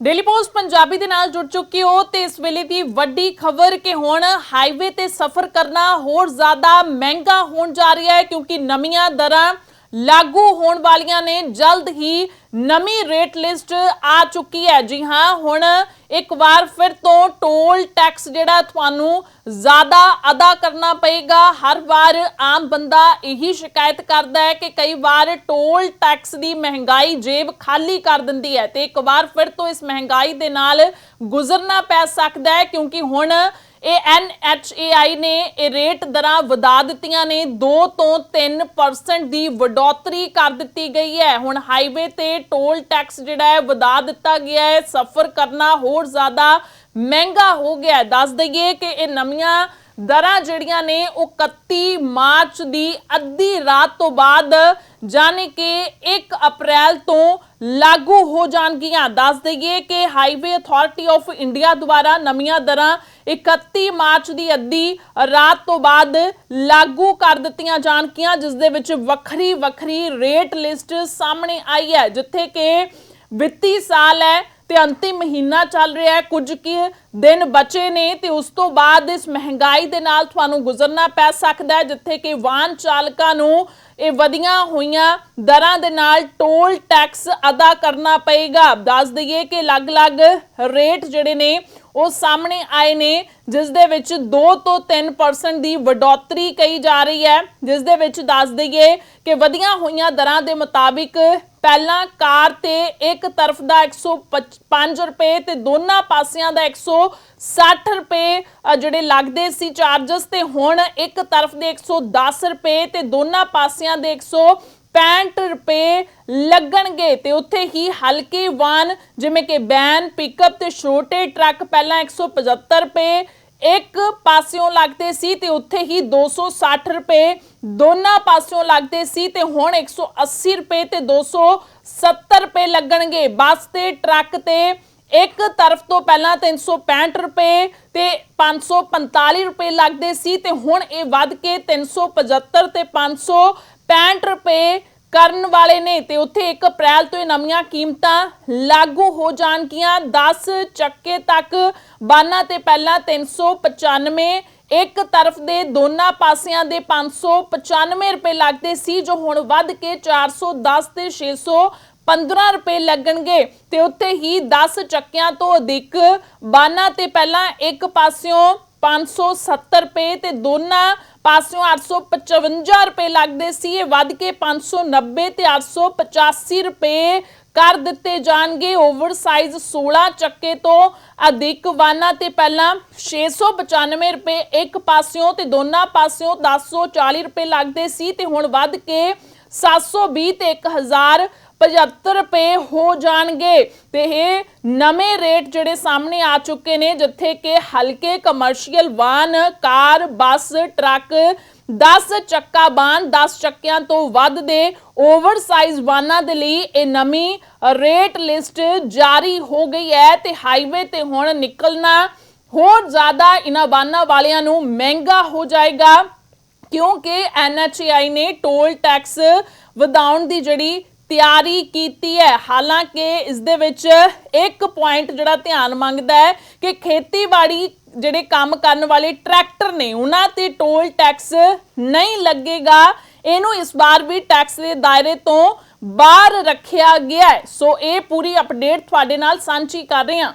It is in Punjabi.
ਡੇਲੀ ਪੋਸਟ ਪੰਜਾਬੀ ਦੇ ਨਾਲ ਜੁੜ ਚੁੱਕੇ ਹੋ ਤੇ ਇਸ ਵੇਲੇ ਦੀ ਵੱਡੀ ਖਬਰ ਕਿ ਹੁਣ ਹਾਈਵੇ ਤੇ ਸਫ਼ਰ ਕਰਨਾ ਹੋਰ ਜ਼ਿਆਦਾ ਮਹਿੰਗਾ ਹੋਣ ਜਾ ਰਿਹਾ ਹੈ ਕਿਉਂਕਿ ਨਵੀਆਂ ਦਰਾਂ ਲਾਗੂ ਹੋਣ ਵਾਲੀਆਂ ਨੇ ਜਲਦ ਹੀ ਨਵੀਂ ਰੇਟ ਲਿਸਟ ਆ ਚੁੱਕੀ ਹੈ। ਜੀ ਹਾਂ, ਹੁਣ ਇੱਕ ਵਾਰ ਫਿਰ ਤੋਂ ਟੋਲ ਟੈਕਸ ਜਿਹੜਾ ਤੁਹਾਨੂੰ ਜ਼ਿਆਦਾ ਅਦਾ ਕਰਨਾ ਪਏਗਾ। ਹਰ ਵਾਰ ਆਮ ਬੰਦਾ ਇਹੀ ਸ਼ਿਕਾਇਤ ਕਰਦਾ ਹੈ ਕਿ ਕਈ ਵਾਰ ਟੋਲ ਟੈਕਸ ਦੀ ਮਹਿੰਗਾਈ ਜੇਬ ਖਾਲੀ ਕਰ ਦਿੰਦੀ ਹੈ ਤੇ ਇੱਕ ਵਾਰ ਫਿਰ ਤੋਂ ਇਸ ਮਹਿੰਗਾਈ ਦੇ ਨਾਲ ਗੁਜ਼ਰਨਾ ਪੈ ਸਕਦਾ ਹੈ ਕਿਉਂਕਿ ਹੁਣ ਇਹ NHAI ਨੇ ਇਹ ਰੇਟ ਦਰਾਂ ਵਧਾ ਦਿੱਤੀਆਂ ਨੇ 2 ਤੋਂ 3% ਦੀ ਵਡੋਤਰੀ ਕਰ ਦਿੱਤੀ ਗਈ ਹੈ। ਹੁਣ ਹਾਈਵੇ ਤੇ ਟੋਲ ਟੈਕਸ ਜਿਹੜਾ ਹੈ, ਵਧਾ ਦਿੱਤਾ ਗਿਆ ਹੈ। ਸਫ਼ਰ ਕਰਨਾ ਹੋਰ ਜ਼ਿਆਦਾ ਮਹਿੰਗਾ ਹੋ ਗਿਆ ਦੱਸ ਦਈਏ ਕਿ ਇਹ ਨਵੀਆਂ ਦਰਾਂ ਜਿਹੜੀਆਂ ਨੇ ਉਹ 31 ਮਾਰਚ ਦੀ ਅੱਧੀ ਰਾਤ ਤੋਂ ਬਾਅਦ ਜਾਣੇ ਕਿ 1 ਅਪ੍ਰੈਲ ਤੋਂ ਲਾਗੂ ਹੋ ਜਾਣਗੀਆਂ। ਦੱਸ ਦਈਏ ਕਿ ਹਾਈਵੇ ਅਥਾਰਟੀ ਆਫ ਇੰਡੀਆ ਦੁਆਰਾ ਨਵੀਆਂ ਦਰਾਂ 31 ਮਾਰਚ ਦੀ ਅੱਧੀ ਰਾਤ ਤੋਂ ਬਾਅਦ ਲਾਗੂ ਕਰ ਦਿੱਤੀਆਂ ਜਾਣਗੀਆਂ, ਜਿਸ ਦੇ ਵਿੱਚ ਵੱਖਰੀ ਵੱਖਰੀ ਰੇਟ ਲਿਸਟ ਸਾਹਮਣੇ ਆਈ ਹੈ, ਜਿੱਥੇ ਕਿ ਵਿੱਤੀ ਸਾਲ ਹੈ ਤੇ ਅੰਤਿਮ ਮਹੀਨਾ ਚੱਲ ਰਿਹਾ ਹੈ। ਕੁਝ ਕੀ ਦਿਨ ਬਚੇ ਨੇ ਤੇ ਉਸ ਤੋਂ ਬਾਅਦ ਇਸ ਮਹਿੰਗਾਈ ਦੇ ਨਾਲ ਤੁਹਾਨੂੰ ਗੁਜ਼ਰਨਾ ਪੈ ਸਕਦਾ ਹੈ, ਜਿੱਥੇ ਕਿ ਵਾਹਨ ਚਾਲਕਾਂ ਨੂੰ ਇਹ ਵਧੀਆਂ ਹੋਈਆਂ ਦਰਾਂ ਦੇ ਨਾਲ ਟੋਲ ਟੈਕਸ ਅਦਾ ਕਰਨਾ ਪਏਗਾ। ਦੱਸ ਦਈਏ ਕਿ ਅਲੱਗ-ਅਲੱਗ ਰੇਟ ਜਿਹੜੇ ਨੇ, ਉਹ ਸਾਹਮਣੇ ਆਏ ਨੇ, ਜਿਸ ਦੇ ਵਿੱਚ 2 ਤੋਂ 3% ਦੀ ਵਡੋਤਰੀ ਕਹੀ ਜਾ ਰਹੀ ਹੈ। ਜਿਸ ਦੇ ਵਿੱਚ ਦੱਸ ਦਈਏ ਕਿ ਵਧੀਆਂ ਹੋਈਆਂ ਦਰਾਂ ਦੇ ਮੁਤਾਬਿਕ ਪਹਿਲਾਂ ਕਾਰ ਤੇ ਇੱਕ ਤਰਫ ਦਾ 105 ਰੁਪਏ ਤੇ ਦੋਨਾਂ ਪਾਸਿਆਂ ਦਾ 160 ਰੁਪਏ ਜਿਹੜੇ ਲੱਗਦੇ ਸੀ ਚਾਰजेस ਤੇ ਹੁਣ ਇੱਕ ਤਰਫ ਦੇ 110 ਰੁਪਏ ਤੇ ਦੋਨਾਂ ਪਾਸਿਆਂ ਦੇ 165 ਰੁਪਏ ਲੱਗਣਗੇ ਤੇ ਉੱਥੇ ਹੀ ਹਲਕੇ ਵਾਹਨ ਜਿਵੇਂ ਕਿ ਵੈਨ ਪਿਕਅਪ ਤੇ ਛੋਟੇ ਟਰੱਕ ਪਹਿਲਾਂ 175 ਰੁਪਏ ਇੱਕ ਪਾਸਿਓਂ ਲੱਗਦੇ ਸੀ ਤੇ ਉੱਥੇ ਹੀ 260 ਰੁਪਏ ਦੋਨਾਂ ਪਾਸਿਓਂ ਲੱਗਦੇ ਸੀ ਤੇ ਹੁਣ 180 ਰੁਪਏ ਤੇ 270 ਰੁਪਏ ਲੱਗਣਗੇ। ਬੱਸ ਤੇ, ਟਰੱਕ ਤੇ ਇੱਕ ਤਰਫ ਤੋਂ ਪਹਿਲਾਂ 365 ਰੁਪਏ ਤੇ 545 ਰੁਪਏ ਲੱਗਦੇ ਸੀ ਤੇ ਹੁਣ ਇਹ ਵੱਧ ਕੇ 375 ਤੇ 565 ਰੁਪਏ ਕਰਨ ਵਾਲੇ ਨੇ ਤੇ ਉੱਥੇ 1 ਅਪ੍ਰੈਲ ਤੋਂ ਇਹ ਨਵੀਆਂ ਕੀਮਤਾਂ ਲਾਗੂ ਹੋ ਜਾਣਗੀਆਂ। 10 ਚੱਕੇ ਤੱਕ ਬਾਨਾ ਤੇ ਪਹਿਲਾਂ 395 ਇੱਕ ਤਰਫ ਦੇ ਦੋਨਾਂ ਪਾਸਿਆਂ ਦੇ 595 ਰੁਪਏ ਲੱਗਦੇ ਸੀ, ਜੋ ਹੁਣ ਵੱਧ ਕੇ 410 ਤੇ 615 ਰੁਪਏ ਲੱਗਣਗੇ। ਤੇ ਉੱਥੇ ਹੀ 10 ਚੱਕਿਆਂ ਤੋਂ ਅਧਿਕ ਬਾਨਾ ਤੇ ਪਹਿਲਾਂ ਇੱਕ ਪਾਸਿਓਂ 570 ਰੁਪਏ ਤੇ ਦੋਨਾਂ ਪਾਸਿਓਂ 855 ਰੁਪਏ ਲੱਗਦੇ ਸੀ। ਇਹ ਵੱਧ ਕੇ 590 ਤੇ 885 ਰੁਪਏ ਕਰ ਦਿੱਤੇ ਜਾਣਗੇ। ਓਵਰਸਾਈਜ਼ 16 ਚੱਕੇ ਤੋਂ ਅਧਿਕ ਵਾਹਨਾਂ ਤੇ ਪਹਿਲਾਂ 695 ਰੁਪਏ ਇੱਕ ਪਾਸਿਓਂ ਤੇ ਦੋਨਾਂ ਪਾਸਿਓਂ 1040 ਰੁਪਏ ਲੱਗਦੇ ਸੀ ਤੇ ਹੁਣ ਵੱਧ ਕੇ 720 ਤੇ 1000 75 ਰੁਪਏ ਹੋ ਜਾਣਗੇ। ਤੇ ਇਹ ਨਵੇਂ ਰੇਟ ਜਿਹੜੇ ਸਾਹਮਣੇ ਆ ਚੁੱਕੇ ਨੇ, ਜਿੱਥੇ ਕਿ ਹਲਕੇ ਕਮਰਸ਼ੀਅਲ ਵਾਹਨ, ਕਾਰ, ਬੱਸ, ਟਰੱਕ 10 ਚੱਕਾ ਵਾਹਨ 10 ਚੱਕਿਆਂ ਤੋਂ ਵੱਧ ਦੇ ਓਵਰਸਾਈਜ਼ ਵਾਹਨਾਂ ਦੇ ਲਈ ਇਹ ਨਵੀਂ ਰੇਟ ਲਿਸਟ ਜਾਰੀ ਹੋ ਗਈ ਹੈ। ਤੇ ਹਾਈਵੇ ਤੇ ਹੁਣ ਨਿਕਲਣਾ ਹੋਰ ਜ਼ਿਆਦਾ ਇਹਨਾਂ ਵਾਹਨਾਂ ਵਾਲਿਆਂ ਨੂੰ ਮਹਿੰਗਾ ਹੋ ਜਾਏਗਾ, ਕਿਉਂਕਿ NHAI ਨੇ ਟੋਲ ਟੈਕਸ ਵਧਾਉਣ ਦੀ ਜਿਹੜੀ ਤਿਆਰੀ ਕੀਤੀ ਹੈ। ਹਾਲਾਂਕਿ ਇਸ ਦੇ ਵਿੱਚ ਇੱਕ ਪੁਆਇੰਟ ਜਿਹੜਾ ਧਿਆਨ ਮੰਗਦਾ ਹੈ ਕਿ ਖੇਤੀਬਾੜੀ ਜਿਹੜੇ ਕੰਮ ਕਰਨ ਵਾਲੇ ਟਰੈਕਟਰ ਨੇ, ਉਹਨਾਂ ਤੇ ਟੋਲ ਟੈਕਸ ਨਹੀਂ ਲੱਗੇਗਾ। ਇਹਨੂੰ ਇਸ ਵਾਰ ਵੀ ਟੈਕਸ ਦੇ ਦਾਇਰੇ ਤੋਂ ਬਾਹਰ ਰੱਖਿਆ ਗਿਆ ਹੈ। ਸੋ ਇਹ ਪੂਰੀ ਅਪਡੇਟ ਤੁਹਾਡੇ ਨਾਲ ਸਾਂਝੀ ਕਰ ਰਹੇ ਹਾਂ।